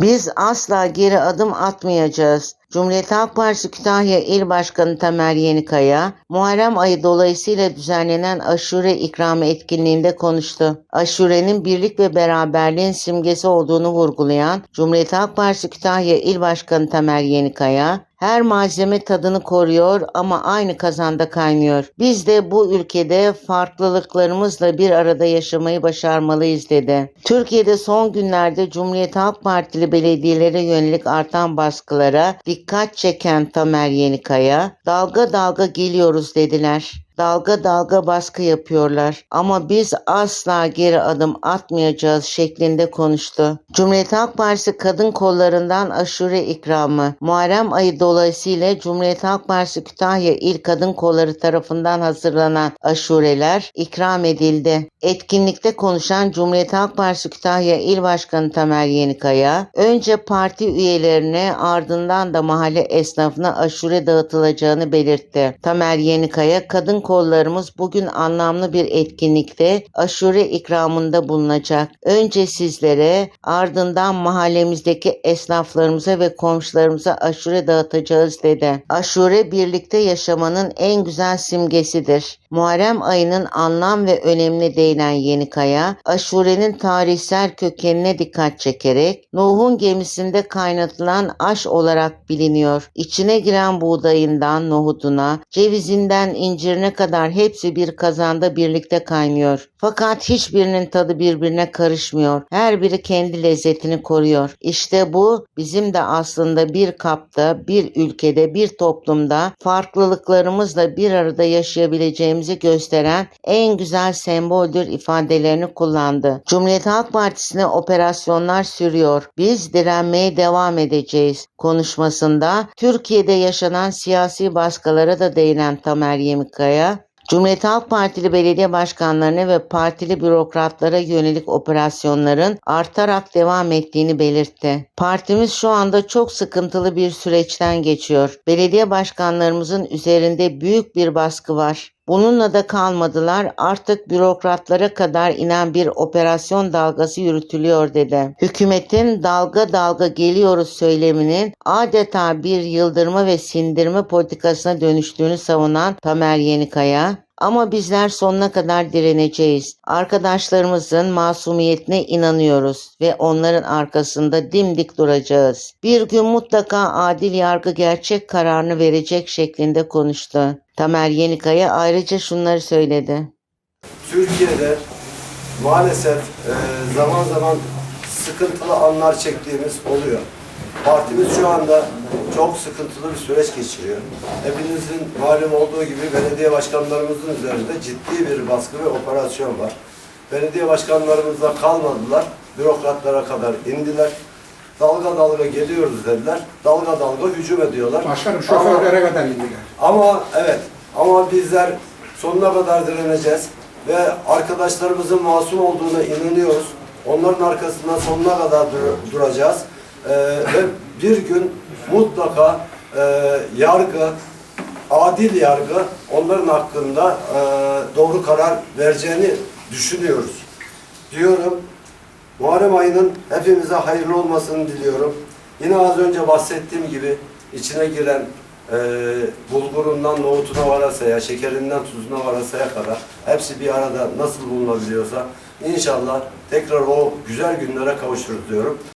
Biz asla geri adım atmayacağız. Cumhuriyet Halk Partisi Kütahya İl Başkanı Tamer Yenikaya, Muharrem ayı dolayısıyla düzenlenen aşure ikramı etkinliğinde konuştu. Aşurenin birlik ve beraberliğin simgesi olduğunu vurgulayan Cumhuriyet Halk Partisi Kütahya İl Başkanı Tamer Yenikaya, her malzeme tadını koruyor ama aynı kazanda kaynıyor. Biz de bu ülkede farklılıklarımızla bir arada yaşamayı başarmalıyız dedi. Türkiye'de son günlerde Cumhuriyet Halk Partili belediyelere yönelik artan baskılara dikkat çeken Tamer Yenikaya, dalga dalga geliyoruz dediler. Dalga dalga baskı yapıyorlar ama biz asla geri adım atmayacağız şeklinde konuştu. Cumhuriyet Halk Partisi kadın kollarından aşure ikramı Muharrem ayı dolayısıyla Cumhuriyet Halk Partisi Kütahya İl Kadın Kolları tarafından hazırlanan aşureler ikram edildi. Etkinlikte konuşan Cumhuriyet Halk Partisi Kütahya İl Başkanı Tamer Yenikaya, önce parti üyelerine ardından da mahalle esnafına aşure dağıtılacağını belirtti. Tamer Yenikaya, kadın kollarımız bugün anlamlı bir etkinlikte aşure ikramında bulunacak. Önce sizlere ardından mahallemizdeki esnaflarımıza ve komşularımıza aşure dağıtacağız dedi. Aşure birlikte yaşamanın en güzel simgesidir. Muharrem ayının anlam ve önemine değinen Yenikaya, aşurenin tarihsel kökenine dikkat çekerek Nuh'un gemisinde kaynatılan aş olarak biliniyor. İçine giren buğdayından nohuduna, cevizinden incirine kadar hepsi bir kazanda birlikte kaynıyor. Fakat hiçbirinin tadı birbirine karışmıyor. Her biri kendi lezzetini koruyor. İşte bu bizim de aslında bir kapta, bir ülkede, bir toplumda farklılıklarımızla bir arada yaşayabileceğimizi gösteren en güzel semboldür ifadelerini kullandı. Cumhuriyet Halk Partisi'ne operasyonlar sürüyor. Biz direnmeye devam edeceğiz konuşmasında Türkiye'de yaşanan siyasi baskılara da değinen Tamer Yemikaya, Cumhuriyet Halk Partili belediye başkanlarına ve partili bürokratlara yönelik operasyonların artarak devam ettiğini belirtti. Partimiz şu anda çok sıkıntılı bir süreçten geçiyor. Belediye başkanlarımızın üzerinde büyük bir baskı var. Bununla da kalmadılar artık bürokratlara kadar inen bir operasyon dalgası yürütülüyor dedi. Hükümetin dalga dalga geliyoruz söyleminin adeta bir yıldırma ve sindirme politikasına dönüştüğünü savunan Tamer Yenikaya, ama bizler sonuna kadar direneceğiz. Arkadaşlarımızın masumiyetine inanıyoruz ve onların arkasında dimdik duracağız. Bir gün mutlaka adil yargı gerçek kararını verecek şeklinde konuştu. Tamer Yenikaya ayrıca şunları söyledi. Türkiye'de maalesef e, zaman zaman sıkıntılı anlar çektiğimiz oluyor. Partimiz şu anda çok sıkıntılı bir süreç geçiriyor. Hepinizin malum olduğu gibi belediye başkanlarımızın üzerinde ciddi bir baskı ve operasyon var. Belediye başkanlarımızla kalmadılar, bürokratlara kadar indiler. Dalga dalga geliyoruz dediler, dalga dalga hücum ediyorlar. Başkanım Ama- şoförlere kadar indiler. ama evet, ama bizler sonuna kadar direneceğiz ve arkadaşlarımızın masum olduğuna inanıyoruz. Onların arkasından sonuna kadar dur- duracağız. Ee, ve bir gün mutlaka e, yargı, adil yargı onların hakkında e, doğru karar vereceğini düşünüyoruz. Diyorum, Muharrem ayının hepimize hayırlı olmasını diliyorum. Yine az önce bahsettiğim gibi içine giren e, bulgurundan nohutuna varasaya, şekerinden tuzuna varasaya kadar hepsi bir arada nasıl bulunabiliyorsa inşallah tekrar o güzel günlere kavuşuruz diyorum.